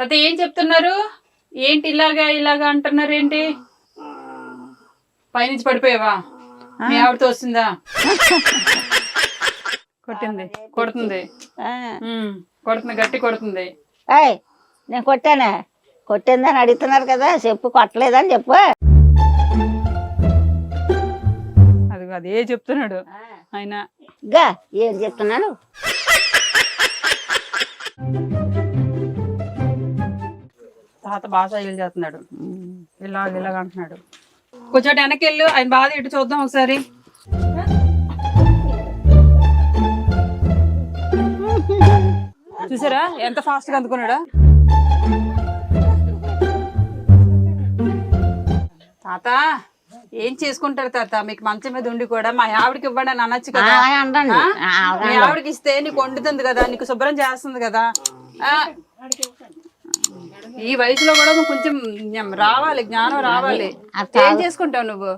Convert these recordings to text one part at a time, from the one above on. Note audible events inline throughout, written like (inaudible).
తాత ఏం చెప్తున్నారు? ఏంటి ఇలాగా ఇలాగా అంటున్నారు ఏంటి పైనుంచి పడిపోయావా? మీ ఆవిడతో వస్తుందా? కొట్టింది కొడుతుంది. కొడుతుంది గట్టి కొడుతుంది. ఏయ్ నేను కొట్టానా. కొట్టిందని అడుగుతున్నారు కదా చెప్పు కొట్టలేదని చెప్పు. అది అదే చెప్తున్నాడు? ఆయన గా ఏం చెప్తున్నాను? తాత బాగా సైకిల్ చేస్తున్నాడు. ఇలాగ ఇలాగ అంటున్నాడు. కొంచెం వెనక్కి వెళ్ళు ఆయన బాధ ఇటు చూద్దాం ఒకసారి. చూసారా? ఎంత ఫాస్ట్గా అందుకున్నాడా? తాత ఏం చేసుకుంటారు తాత? మీకు మంచం మీద ఉండి కూడా మా ఆవిడకి ఇవ్వండి అని అనొచ్చు కదా. మీ ఆవిడకి ఇస్తే నీకు వండుతుంది కదా నీకు శుభ్రం చేస్తుంది కదా? ఈ వయసులో కూడా నువ్వు కొంచెం రావాలి జ్ఞానం రావాలి. ఏం చేసుకుంటావు నువ్వు?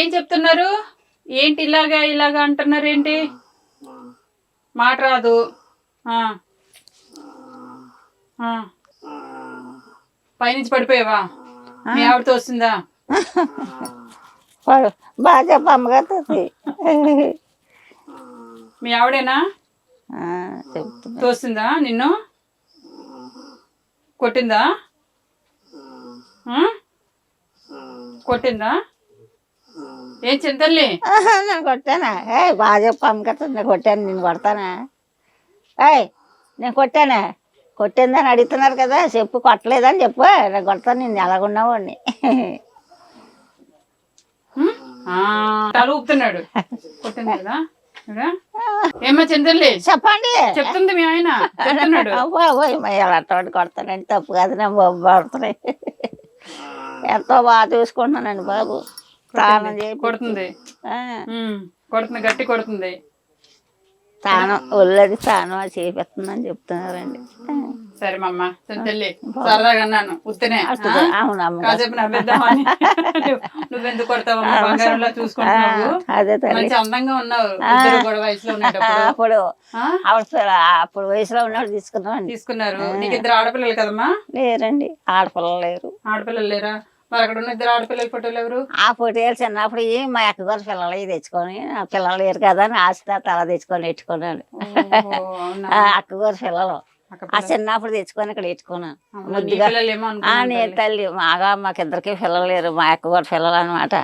ఏం చెప్తున్నారు? ఏంటి ఇలాగా ఇలాగా అంటున్నారు ఏంటి మాట రాదు. పైనుంచి పడిపోయావా? మీ ఆవిడతో వస్తుందా? బాగా చెప్పు అమ్మగారితో మీ ఆవిడేనా? తోస్తుందా నిన్ను? కొట్టిందా? కొట్టిందా? ఏం చింతల్లి? నేను కొట్టానా? ఏ బాగా చెప్పు అమ్మగారితో నేను కొట్టాను నేను కొడతానా? ఏయ్ నేను కొట్టానా? కొట్టిందని అడుగుతున్నారు కదా చెప్పు కొట్టలేదని చెప్పు. నేను కొడతాను నేను ఎలాగున్నావు అని. తల ఊపుతున్నాడు. కొట్టింది కదా? ఏమ్మా చింతల్లి? చెప్పండి. చెప్తుంది మీ ఆయన చెప్తున్నాడు. అటువంటి కొడతానండి? తప్పు కాదు నా బాబు పడుతున్నాయి. ఎంతో బాగా చూసుకుంటున్నానండి బాబు. చేపి కొడుతుంది. కొడుతుంది గట్టి కొడుతుంది. స్నానం ఒళ్ళది చేపిస్తుందని చెప్తున్నారండి. సరే మమ్మ చింతల్లి సరదాగా అన్నాను. ఉత్తనే. కాసేపు నవ్వేద్దామని. నువ్వు- నువ్వెందుకు కొడతావమ్మా బంగారంలో చూసుకుంటున్నావు. అదే తల్లి. మంచి అందంగా ఉన్నావు. కూడా వయసులో అప్పుడు పిల్ల- అప్పుడు వయసులో ఉన్నప్పుడు తీసుకున్నామండి తీసుకున్నారు. నీకు ఇద్దరు ఆడపిల్లలు కదమ్మా? లేరండి. ఆడపిల్లలు లేరు. ఆడపిల్లలు లేరా? మరి అక్కడ ఉన్న ఇద్దరు ఆడపిల్లల ఫోటోలు ఎవరు? ఆ పొట్టేలు చిన్నప్పుడు ఈ మా అక్కగారు పిల్లలు తెచ్చుకొని పిల్లలు లేరు కదా అని ఆస్తి తల తెచ్చుకొని పెట్టుకున్నాను ఆ అక్కగారు పిల్లలు. అక్క ఆ చిన్నప్పుడు తెచ్చుకొని ఇక్కడ పెట్టుకున్నాను. అనుకున్నాను నేను తల్లి. మాగా మాకిద్దరికి పిల్లలు లేరు మా అక్కగారు పిల్లలు అనమాట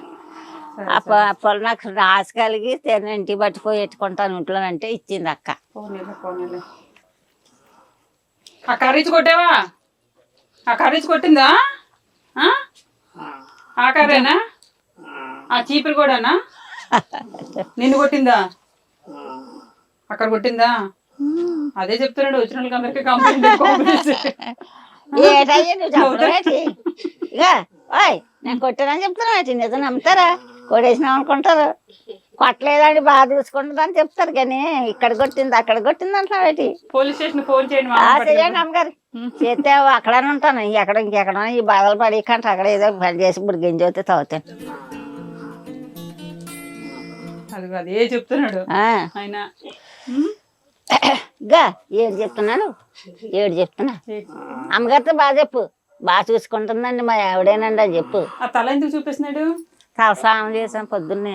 అప్పుడు అప్పుడు నాకు ఆశ కలిగి ఇంటికి పట్టిపోయి పెట్టుకుంటాను ఇంట్లో అంటే ఇచ్చింది అక్క. ఆ కొట్టావా? ఆ కొట్టిందా? ఆకారేనా ఆ చీపురు కూడానా నిన్ను కొట్టిందా? అక్కడ కొట్టిందా? అదే చెప్తున్నాడు వచ్చిన వాళ్ళకి అందరికీ కంప్లైంట్ నేను కొట్టానని చెప్తున్నా నిజం నమ్ముతారా? కొడేసినాం అనుకుంటారు. కొట్టలేదండి బాగా చూసుకుంటుందని చెప్తారు కానీ ఇక్కడ కొట్టింది అక్కడ కొట్టింది అంటున్నావు ఏంటి? పోలీస్ స్టేషన్ ఫోన్ చేయండి. చెయ్యండి అమ్మగారు. చేస్తే అక్కడనే ఉంటాను ఎక్కడ ఇంకెక్కడ ఈ బాధలు పడి కంటే అక్కడ ఏదో పని చేసి ఇప్పుడు గింజ అయితే తాగుతాను. అది చెప్తున్నాడు? ఆయన గా ఏడు చెప్తున్నాను ఏడు చెప్తున్నా. అమ్మగారితో బాగా చెప్పు. బాగా చూసుకుంటుందండి మా ఆవిడేనండి అని చెప్పు. ఆ తల ఎందుకు చూపిస్తున్నాడు? తల స్నానం చేశాను పొద్దున్నే.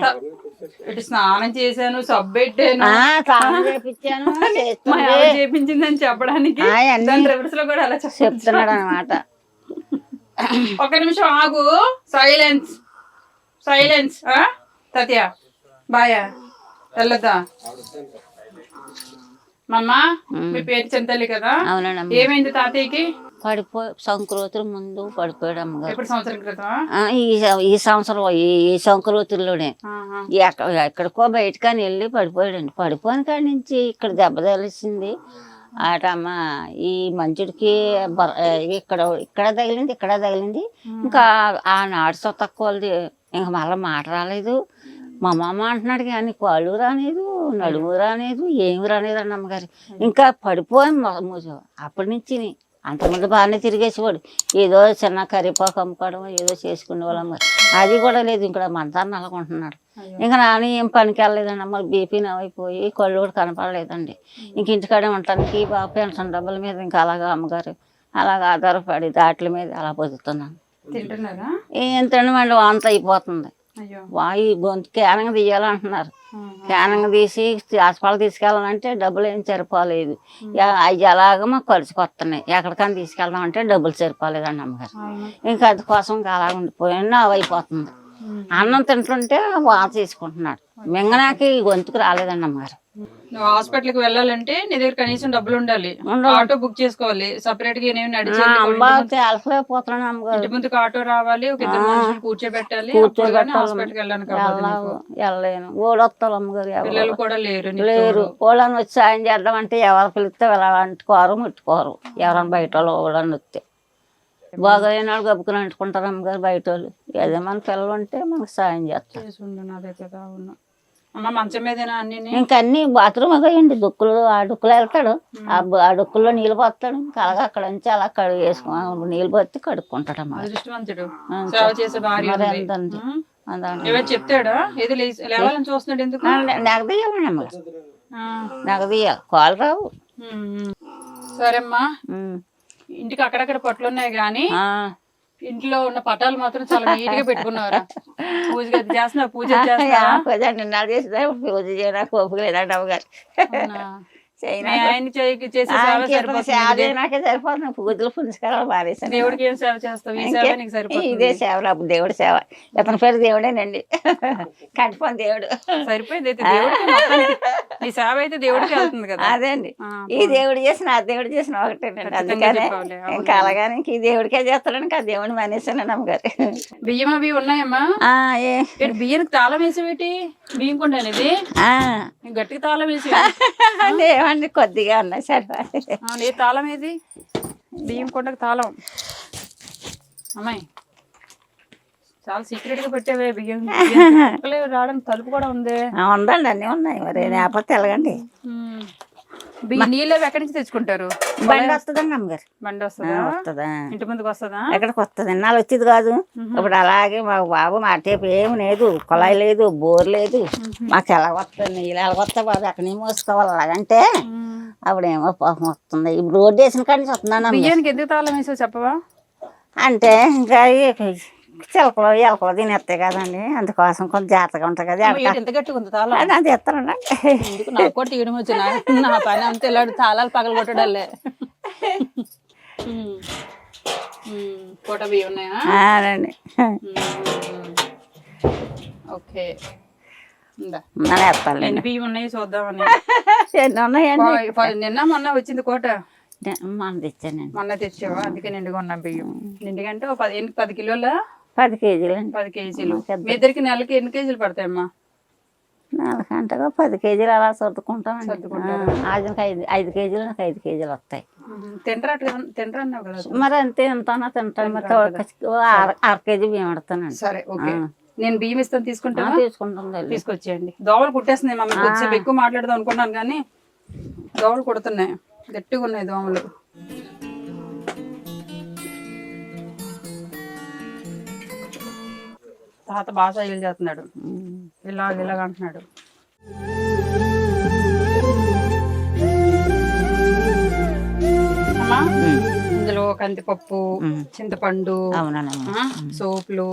ఇటు స్నానం చేశాను సబ్బు పెట్టాను ఆ, స్నానం చేపించాను (laughs) మా చేస్తుంది ఆవిడ చేపించిందని చెప్పడానికి ఆ, అన్నీ దాని రివర్స్లో కూడా అలా చెప్ప చెప్తున్నాడు అనమాట ఒక నిమిషం ఆగు. సైలెన్స్ సైలెన్స్ తత్య బాయా. వెళ్ళొద్దా? మమ్మ మీ పేరు చింతల్లి కదా? అవునండి ఏమైంది తాతయ్యకి? పడిపో సంక్రాంతి ముందు పడిపోయాడు అమ్మగారు ఈ సంవత్సరం ఈ సంక్రాంతిలోనే. ఎక్క- ఎక్కడికో బయటకని వెళ్ళి పడిపోయాడండి. పడిపోయిన కాడి నుంచి ఇక్కడ దెబ్బ తగిలిసింది. ఆటమ్మ ఈ మంచుడికి ఇక్కడ ఇక్కడ తగిలింది ఇక్కడ తగిలింది. ఇంకా ఆ నాడు తక్కువది ఇంకా మళ్ళీ మాట రాలేదు. మా మామ అంటున్నాడు కానీ కాళ్ళు రాలేదు నడుము రాలేదు ఏమి రాలేదు అన్న అమ్మగారు ఇంకా పడిపోయాం మొజు అప్పటి నుంచి అంతకుముందు బాగానే తిరిగేసేవాడు. ఏదో చిన్న కరివేపాకు అమ్ముకోవడం ఏదో చేసుకునే వాళ్ళం అది కూడా లేదు ఇక్కడ మంచాన్ని నల్లకుంటున్నాడు. అయ్యో. ఇంకా నాన్న ఏం పనికి వెళ్ళలేదండి అమ్మ. బీపీ నవ్వైపోయి కళ్ళు కూడా కనపడలేదండి. ఇంక ఇంటికాడే ఉండటానికి బాగా పెన్షన్ డబ్బుల మీద ఇంకా అలాగా అమ్మగారు అలాగ ఆధారపడి దాట్ల మీద అలా బతుకుతున్నాను. తింటున్నారా? ఏం తినమండి వాంత అయిపోతుంది. వాయి గొంతు క్యానంగా తీయాలంటున్నారు. క్యానంగా తీసి హాస్పిటల్ తీసుకెళ్ళాలంటే డబ్బులు ఏం సరిపోలేదు. అవి ఎలాగ మాకు ఖర్చుకు వస్తున్నాయి ఎక్కడికైనా తీసుకెళ్దాం అంటే డబ్బులు సరిపోలేదండి అమ్మగారు. ఇంకా అది కోసం ఇంకా అలా ఉండిపోయినా. అవి అయిపోతుంది. అన్నం తింటుంటే వాత తీసుకుంటున్నాడు మింగనాకి గొంతుకు రాలేదండి అమ్మగారు. నువ్వు హాస్పిటల్కి వెళ్ళాలంటే నీ దగ్గర కనీసం డబ్బులు ఉండాలి. ఆటో బుక్ చేసుకోవాలి. సపరేట్గా ఏమేమి అమ్మగారు. ఇంటి ముందుకు ఆటో రావాలి ఒక ఇద్దరు మనుషులు కూర్చోబెట్టాలి హాస్పిటల్కి వెళ్ళలేను. ఓడొస్తాను అమ్మగారు ఎవరు? పిల్లలు కూడా లేరు లేరు. వాళ్ళని వచ్చి సాయం చేద్దామంటే ఎవరు పిలిస్తే వెళ్ళాలంటుకోరు ముట్టుకోరు. ఎవరైనా బయట వాళ్ళు వస్తే. బాగా అయినాడు గబ్బుకుని అంటుకుంటారు అమ్మగారు బయట వాళ్ళు ఏదో మన పిల్లలు ఉంటే మనకు సాయం చేస్తారు. చేసి ఉండు నాదైతే కావును అమ్మ మంచం మీదేనా అన్ని ఇంకా అన్ని బాత్రూమ్ అయ్యండి దుక్కులు ఆ దుక్కులు వెళ్తాడు. ఆ దుక్కుల్లో నీళ్ళు పోస్తాడు. ఇంకా అలాగ అక్కడ నుంచి అలా కడుగు వేసుకుని నీళ్ళు పోతే కడుక్కుంటాడు అమ్మ చెప్తాడా? నగదీయాలండి అమ్మగారు. నగదీయాలి కాలు రావు. సరేమ్మా. ఇంటికి అక్కడక్కడ పట్లు ఉన్నాయి కానీ ఆ. ఇంట్లో ఉన్న పటాలు మాత్రం చాలా నీట్గా పెట్టుకున్నారు పూజ (laughs) చేస్తున్నా పూజ చేస్తున్నా నిన్నాడు చేసిందా పూజ చేయడానికి ఓపిక లేదండి అమ్మగారు సరిపోతుంది నాకే సరిపోతుంది పూజలు పుంజకాలు మారేసాను దేవుడికి ఏం సేవ చేస్తావు? ఈ ఇదే సేవ నాకు దేవుడి సేవ. ఇతని పేరు దేవుడేనండి. కంటిపోని దేవుడు. సరిపోయింది నీ సేవ అయితే దేవుడికి వెళ్తుంది కదా. అదేండి ఆ, ఈ దేవుడు చేసిన ఆ దేవుడు చేసిన ఒకటేనండి. అందుకనే. ఇంకా అలాగానే ఇంక ఈ దేవుడికే చేస్తాడు ఇంకా ఆ దేవుడిని మానేసానండి అమ్మగారు బియ్యం అవి ఉన్నాయమ్మా? బియ్యానికి తాళం వేసేవేటి? బియ్యం కొండ అనేది ఆ. గట్టిగా తాళం వేసి (laughs) ఏమండి కొద్దిగా ఉన్నాయి సరిపోయి అవును ఏ తాళం ఏది? బియ్యం కొండకు తాళం. అమ్మాయి చాలా సీక్రెట్గా పెట్టావే బియ్యం. బియ్యం (laughs) కుక్కలే రావడానికి తలుపు కూడా ఉంది. ఉందండి అన్నీ ఉన్నాయి మరి ఉమ్. బియ్యం నీళ్ళు ఎక్కడి నుంచి తెచ్చుకుంటారు? బండి వస్తుందండి అమ్మగారు బండి వస్తుందా? వస్తుందా. ఇంటి ముందుకు వస్తుందా? ఎక్కడికి వస్తుంది? ఇన్నాళ్ళు వచ్చేది కాదు. ఇప్పుడు అలాగే మా బాబు మా టేపు ఏమి లేదు. కుళాయి లేదు బోర్ లేదు. మాకు ఎలా వస్తుంది నీళ్ళు ఎలా వస్తా బాబు? ఎక్కడి మోసుకోవాలి అలాగంటే. అప్పుడేమో పాపం వస్తుంది. ఇప్పుడు రోడ్డు వేసిన కాడి నుంచి వస్తున్నాను. బియ్యానికి ఎందుకు తాళం వేసావు చెప్పవా? అంటే ఇంకా చిలకలు ఎలకలు తినేస్తాయి కదండి. అందుకోసం కొంచెం జాగ్రత్తగా ఉంటుంది కదా ఎంత గట్టిగా ఉంది తాళం? అది అది ఎత్తానండి ఎందుకు? నాకు కూడా తీయడం వచ్చి నా పని అంతా ఇలాంటి తాళాలు పగల కొట్టడాలే. ఫోటో బియ్యం ఉన్నాయా? అదండి ఉమ్. ఓకే. ఎన్ని బియ్యం ఉన్నాయి చూద్దామని. ఎన్ని ఉన్నాయండి? నిన్న మొన్న వచ్చింది కోట. మన తెచ్చానండి. మొన్న తెచ్చావా? అందుకే నిండుగా ఉన్నా బియ్యం. నిండుగంటే ఓ పది ఎన్ని పది కిలోల? పది కేజీలండి. పది కేజీలు. మీ ఇద్దరికి నెలకి ఎన్ని కేజీలు పడతాయమ్మా? నాలుగు గంటగా పది కేజీలు అలా సర్దుకుంటామండి. సర్దుకుంటారు. ఆ, ఆజునికి ఐదు ఐదు కేజీలు నాకు ఐదు కేజీలు వస్తాయి. మరి అంతే ఎంతనా తింటాను. మరి అర కేజీ బియ్యం పెడతానండి. సరే ఓకే. నేను బియ్యం ఇస్తాను తీసుకుంటా తీసుకుంటాం తల్లి. తీసుకొచ్చేయండి. దోమలు కుట్టేస్తున్నాయి మమ్మీ కొద్దిసేపు ఎక్కువ మాట్లాడదాం అనుకున్నాను కానీ దోమలు కుడుతున్నాయి. గట్టిగా ఉన్నాయి దోమలు. తాత బాగా సైలు చేస్తున్నాడు ఇలాగ ఇలాగ అంటున్నాడు. ఇందులో కందిపప్పు చింతపండు సోపులు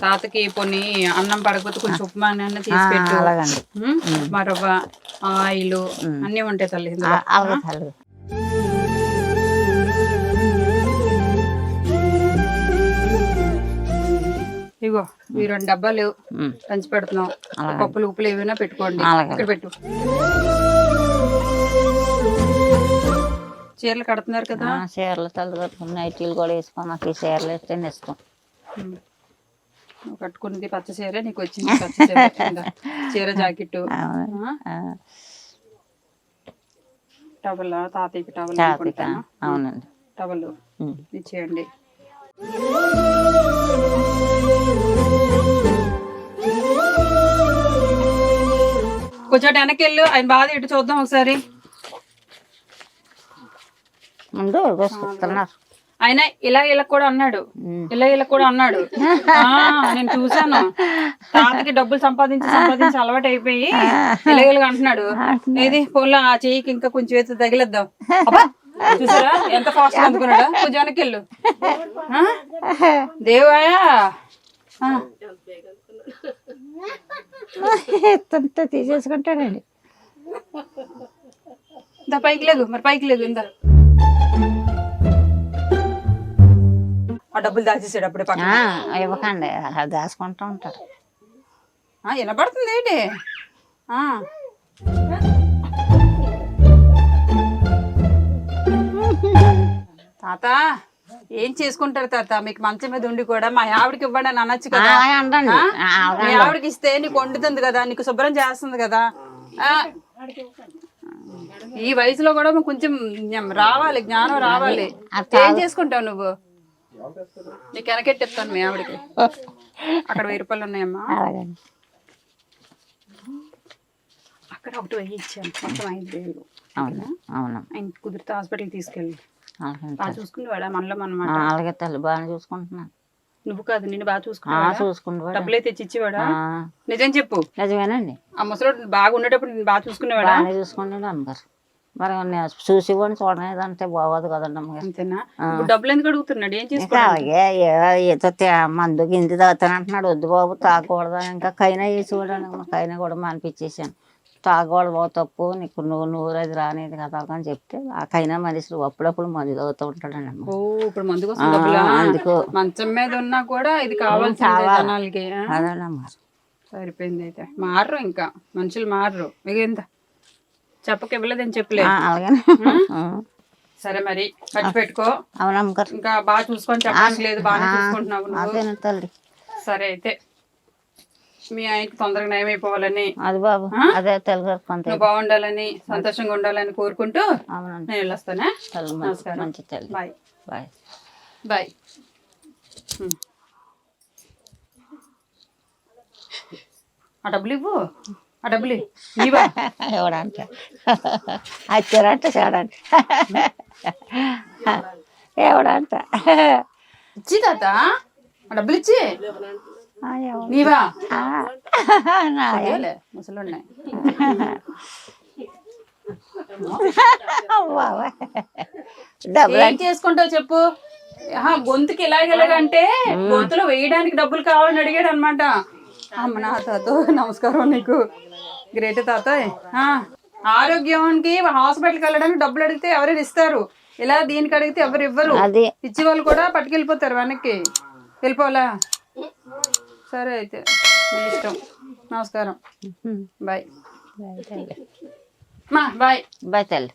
తాతకి కొన్ని అన్నం పడకపోతే కొంచెం ఉప్మా అన్న తీసి పెట్టు. అలాగండి. ఉమ్, ఉప్మా రవ్వ ఆయిల్ అన్నీ ఉంటాయి తల్లి. ఇగో ఈ రెండు డబ్బాలు. పంచి పెడుతున్నాం. పప్పులు ఉప్పులు ఏమైనా పెట్టుకోండి. ఇక్కడ పెట్టు. చీరలు కడుతున్నారు కదా? చీరలు తల్లి కట్టుకుని నైటీలు కూడా వేసుకొని నాకు ఈ చీరలు వేస్తే ఇష్టం కట్టుకున్నది పచ్చ చీర నీకు వచ్చింది పచ్చ చీర జాకెట్ (laughs) టవల్ తాతయ్యకి టవల్ అవునండి. టవల్. ఇచ్చేయండి. కొంచెం వెనక్కి వెళ్ళు. ఆయన బాధ ఇటు చూద్దాం ఒకసారి. ముందు ఆయన ఇలా ఇలా కూడా అన్నాడు. ఇలా ఇలా కూడా అన్నాడు. నేను చూసాను తాతకి డబ్బులు సంపాదించి సంపాదించి అలవాటు అయిపోయి ఇలా ఇలా అంటున్నాడు. ఏది? పోన్లో ఆ చెయ్యికి ఇంకా కొంచెం వేసి తగిలేద్దాం. చూసారా? ఎంత ఫాస్ట్ అందుకున్నాడు. కొంచెం ఆ? దేవాయా? (laughs) ఆ, ఎంత తీసేసుకుంటాడండి. ఇందా పైకి లేదు మరి పైకి లేదు ఇందా. ఆ డబ్బులు దాచేసాడు అప్పుడే పక్కన ఆ, ఇవ్వకండి అలా దాచుకుంటూ ఉంటారు ఆ, వినపడుతుంది ఏంటి? ఆ. తాత. ఏం చేసుకుంటారు తాత? మీకు మంచం మీద ఉండి కూడా మా ఆవిడకి ఇవ్వండి అని అనొచ్చు కదా. అలాగే అండండి ఆ? ఆ, అలాగే మీ ఆవిడకి ఇస్తే నీకు వండుతుంది కదా నీకు శుభ్రం చేస్తుంది కదా. ఆ. ఈ వయసులో కూడా కొంచెం జ్ఞం రావాలి జ్ఞానం రావాలి. ఏం చేసుకుంటావు నువ్వు? నీకు వెనకెట్టిస్తాను మీ ఆవిడకి. అక్కడ వెయ్యి రూపాయలు ఉన్నాయమ్మా. అక్కడ ఒకటి వెయ్యి ఇచ్చాను మొత్తం ఐదు వేలు. అవును? అవును? ఆయన కుదిరితే హాస్పిటల్కి తీసుకెళ్ళి. బాగా చూసుకునేవాడా? మనలో మనమాట ఆ, అలాగే తల్లి బాగా చూసుకుంటున్నాను. నువ్వు కాదు నిన్ను బాగా ఆ, చూసుకునేవాడా చూసుకుంటాడు డబ్బులు అయితే ఇచ్చేవాడా? నిజం చెప్పు. నిజమేనండి. ఆ ముసలోడు బాగా ఉండేటప్పుడు నేను బాగా చూసుకునేవాడా? చూసుకుంటాడు అమ్మగారు. మరి చూసి కూడా చూడలేదంటే బాగోదు కదండి అమ్మగారు. అంతేనా? డబ్బులు ఎందుకు అడుగుతున్నాడు? ఏం చేసుకోవాలి అలాగే ఏదో మందు గింది తాగుతానంటున్నాడు. వద్దు బాబు తాగకూడదు ఇంకా కైనా వేసి మా కైనా కూడా మానిపించేసాను తాగకూడదు బాబు తప్పు నీకు నువ్వు నూరు అది రానేది కదా అని చెప్తే ఆ కైనా మనిషి అప్పుడప్పుడు మందు తాగుతూ ఉంటాడండి ఇప్పుడు మందు కోసం డబ్బులా అందుకు. మంచం మీద ఉన్నా కూడా ఇది మరి. సరిపోయింది అయితే. మారరు ఇంకా. మనుషులు మారరు. ఇక ఎంత చెప్పక ఇవ్వలేదని చెప్పలే. ఆ, అలాగే సరే మరి. ఖర్చు పెట్టుకో. ఇంకా బాగా చూసుకొని చెప్పడానికి లేదు బాగా చూసుకుంటున్నావు సరే అయితే. మీ ఆయనకి తొందరగా నయం అయిపోవాలని. అది బాబు అదే తెలుగు నువ్వు బాగుండాలని సంతోషంగా ఉండాలని కోరుకుంటూ నేను వెళ్ళొస్తానే మంచి తల్లి బాయ్. బాయ్. బాయ్. ఆ డబ్బులు ఇవ్వు. ఆ డబ్బులు ఎవడంట. వచ్చారంట చూడండి ఎవడంట. ఇచ్చి తాత ఆ డబ్బులు ఇచ్చి? నీవా? ముసలున్నాయి. ఏం చేసుకుంటావు చెప్పు? గొంతుకి ఇలాగెలాగంటే గొంతులో వేయడానికి డబ్బులు కావాలని అడిగాడు అనమాట అమ్మ నా తాత నమస్కారం నీకు. గ్రేట్ ఆ, ఆరోగ్యానికి హాస్పిటల్కి వెళ్ళడానికి డబ్బులు అడిగితే ఎవరైనా ఇస్తారు. ఇలా దీనికి అడిగితే ఎవరు ఇవ్వరు. ఇచ్చే వాళ్ళు కూడా పట్టుకెళ్ళిపోతారు వెనక్కి. వెళ్ళిపోవాలా? సరే అయితే. మీ ఇష్టం. నమస్కారం. బాయ్. బాయ్. బాయ్ తల్లి.